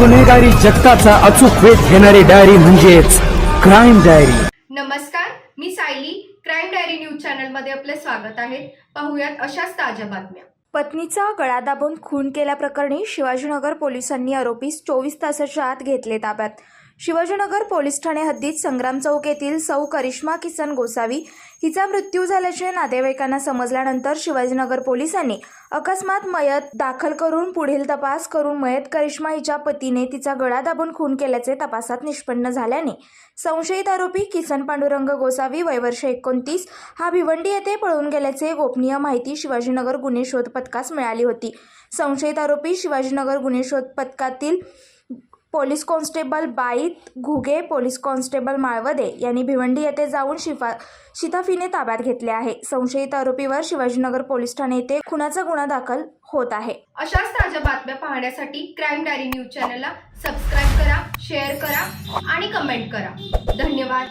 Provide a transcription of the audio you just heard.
गुन्हेगारी जगताचा अचूक वेध घेणारी डायरी म्हणजेच क्राईम डायरी नमस्कार मी सायली. क्राईम डायरी न्यूज चॅनलमध्ये आपले स्वागत आहे. पाहुयात अशाच ताज्या बातम्या. पत्नीचा गळा दाबून खून केल्याप्रकरणी शिवाजीनगर पोलिसांनी आरोपीस चोवीस तासाच्या आत घेतले ताब्यात. शिवाजीनगर पोलीस ठाणे हद्दीत संग्राम चौक येथील सौ करिश्मा किसन गोसावी हिचा मृत्यू झाल्याचे नातेवाईकांना समजल्यानंतर शिवाजीनगर पोलिसांनी अकस्मात मयत दाखल करून पुढील तपास करून मयत करिश्मा हिच्या पतीने तिचा गळा दाबून खून केल्याचे तपासात निष्पन्न झाल्याने संशयित आरोपी किसन पांडुरंग गोसावी वयवर्ष एकोणतीस हा भिवंडी येथे पळून गेल्याचे गोपनीय माहिती शिवाजीनगर गुन्हे शोध पथकास मिळाली होती. संशयित आरोपी शिवाजीनगर गुन्हे शोध पथकातील police constable Bait Ghuge police constable Malvade यांनी भिवंडी येथे जाऊन शिफा शिताफीने ताब्यात घेतले आहे. संशयित आरोपीवर शिवाजीनगर पोलीस ठाणे येथे खुनाचा गुन्हा दाखल होत आहे. अशाच ताज्या बातम्या पाहण्यासाठी क्राईम डायरी न्यूज चॅनलला सबस्क्राईब करा शेअर करा आणि कमेंट करा. धन्यवाद.